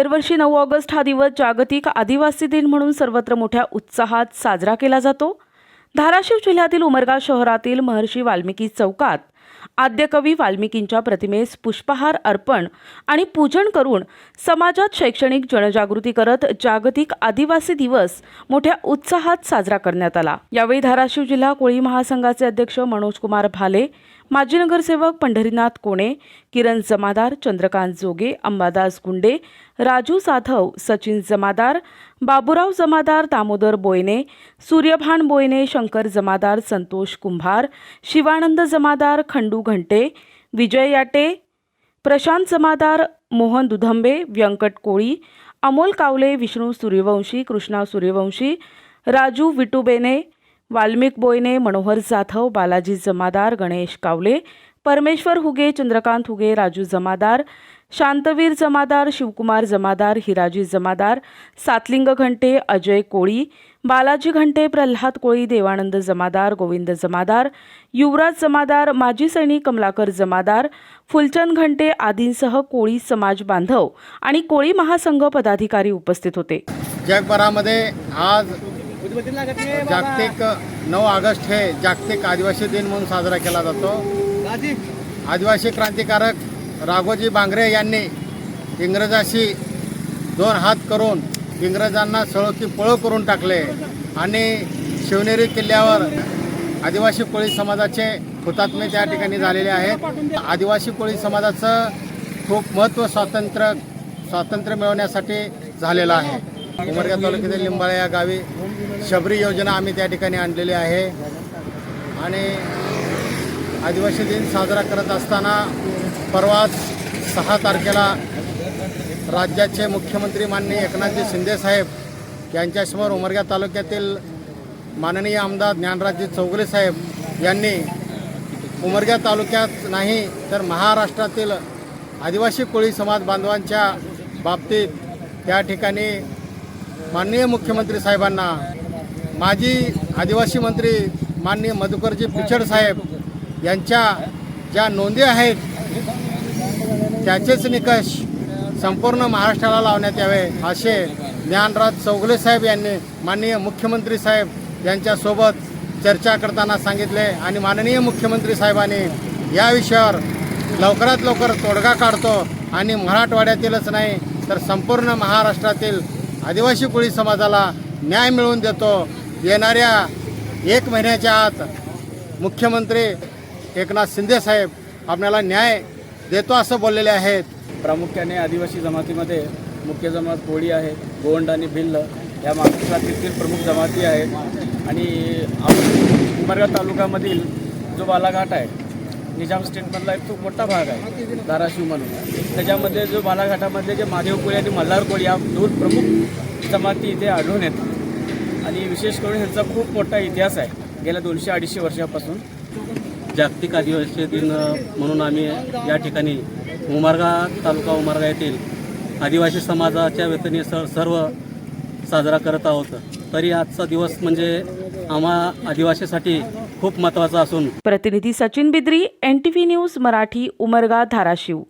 दरवर्षी नऊ ऑगस्ट हा दिवस जागतिक आदिवासी दिन म्हणून सर्वत्र मोठ्या उत्साहात साजरा केला जातो. धाराशिव जिल्ह्यातील उमरगा शहरातील महर्षी वाल्मिकी चौकात आद्यकवी वाल्मिकींच्या प्रतिमेस पुष्पहार अर्पण आणि पूजन करून समाजात शैक्षणिक जनजागृती करत जागतिक आदिवासी दिवस मोठ्या उत्साहात साजरा करण्यात आला. यावेळी धाराशिव जिल्हा कोळी महासंघाचे अध्यक्ष मनोज कुमार भाले माजी नगरसेवक पंढरीनाथ कोणे किरण जमादार चंद्रकांत जोगे अंबादास गुंडे राजू साधव सचिन जमादार बाबूराव जमादार दामोदर बोयने सूर्यभान बोयने शंकर जमादार संतोष कुंभार शिवानंद जमादार खंडू घंटे विजय याटे प्रशांत जमादार मोहन दुधंबे व्यंकट कोळी अमोल कावले विष्णू सूर्यवंशी कृष्णा सूर्यवंशी राजू विटुबेने वाल्मिक बोयने मनोहर जाधव बालाजी जमादार गणेश कावले परमेश्वर हुगे चंद्रकांत हुगे राजू जमादार शांतवीर जमादार शिवकुमार जमादार हिराजी जमादार सातलिंग घंटे अजय कोळी बालाजी घंटे प्रल्हाद कोळी देवानंद जमादार गोविंद जमादार युवराज जमादार माजी सैनिक कमलाकर जमादार फुलचंद घंटे आदींसह कोळी समाज बांधव आणि कोळी महासंघ पदाधिकारी उपस्थित होते. जगभरामध्ये आज जागतिक नऊ ऑगस्ट हे जागतिक आदिवासी दिन म्हणून साजरा केला जातो. आदिवासी क्रांतिकारक राघोजी बांगरे यांनी इंग्रजाशी दोन हात करून इंग्रजांना सळो की पळो करून टाकले आणि शिवनेरी किल्ल्यावर आदिवासी कोळी समाजाचे हुतात्मे त्या ठिकाणी झालेले आहेत. आदिवासी कोळी समाजाचं खूप महत्त्व स्वातंत्र्य स्वातंत्र्य मिळवण्यासाठी झालेलं आहे. उमरगा तालुक्यातील लिंबाळा या गावी शबरी योजना आम्ही त्या ठिकाणी आणलेली आहे. आणि आदिवासी दिन साजरा करत असताना परवाच सहा तारखेला राज्याचे मुख्यमंत्री माननीय एकनाथजी शिंदे साहेब यांच्यासमोर उमरगा तालुक्यातील माननीय आमदार ज्ञानराजजी चौगुले साहेब यांनी उमरगा तालुक्यात नाही तर महाराष्ट्रातील आदिवासी कोळी समाज बांधवांच्या बाबतीत त्या ठिकाणी माननीय मुख्यमंत्री साहेबांना माजी आदिवासी मंत्री माननीय मधुकरजी पिचड साहेब यांच्या ज्या नोंदी आहेत त्याचेच निकष संपूर्ण महाराष्ट्राला लावण्यात यावे असे ज्ञानराज चौगले साहेब यांनी माननीय मुख्यमंत्री साहेब यांच्यासोबत चर्चा करताना सांगितले आणि माननीय मुख्यमंत्री साहेबांनी या विषयावर लवकरात लवकर तोडगा काढतो आणि मराठवाड्यातीलच नाही तर संपूर्ण महाराष्ट्रातील आदिवासी कोळी समाजाला न्याय मिळवून देतो. येणाऱ्या एक महिन्याच्या आत मुख्यमंत्री एकनाथ शिंदे साहेब आपल्याला न्याय देतो असं बोललेले आहेत. प्रामुख्याने आदिवासी जमातीमध्ये मुख्य जमात कोळी आहे गोंड आणि भिल्ल या महाराष्ट्रातील प्रमुख जमाती आहेत. आणि उमरगा तालुक्यामधील जो बालाघाट आहे निजाम स्टेटमधला एक खूप मोठा भाग आहे धाराशिव म्हणून. त्याच्यामध्ये जो बालाघाटामध्ये जे महादेव कोळी आणि मल्हार कोळी या दोन प्रमुख जमाती इथे आढळून येतात. आणि विशेष करून ह्यांचा खूप मोठा इतिहास आहे गेल्या दोनशे अडीचशे वर्षापासून. जागतिक आदिवासी दिन म्हणून आम्ही या ठिकाणी उमारगा तालुका उमारगा येथील आदिवासी समाजाच्या वतीने स सर्व साजरा करत आहोत. तरी आजचा दिवस म्हणजे आम्हा आदिवासीसाठी खूप महत्त्वाचा असून. प्रतिनिधी Sachin Bidri N T V news Marathi Umarga Dharashiv.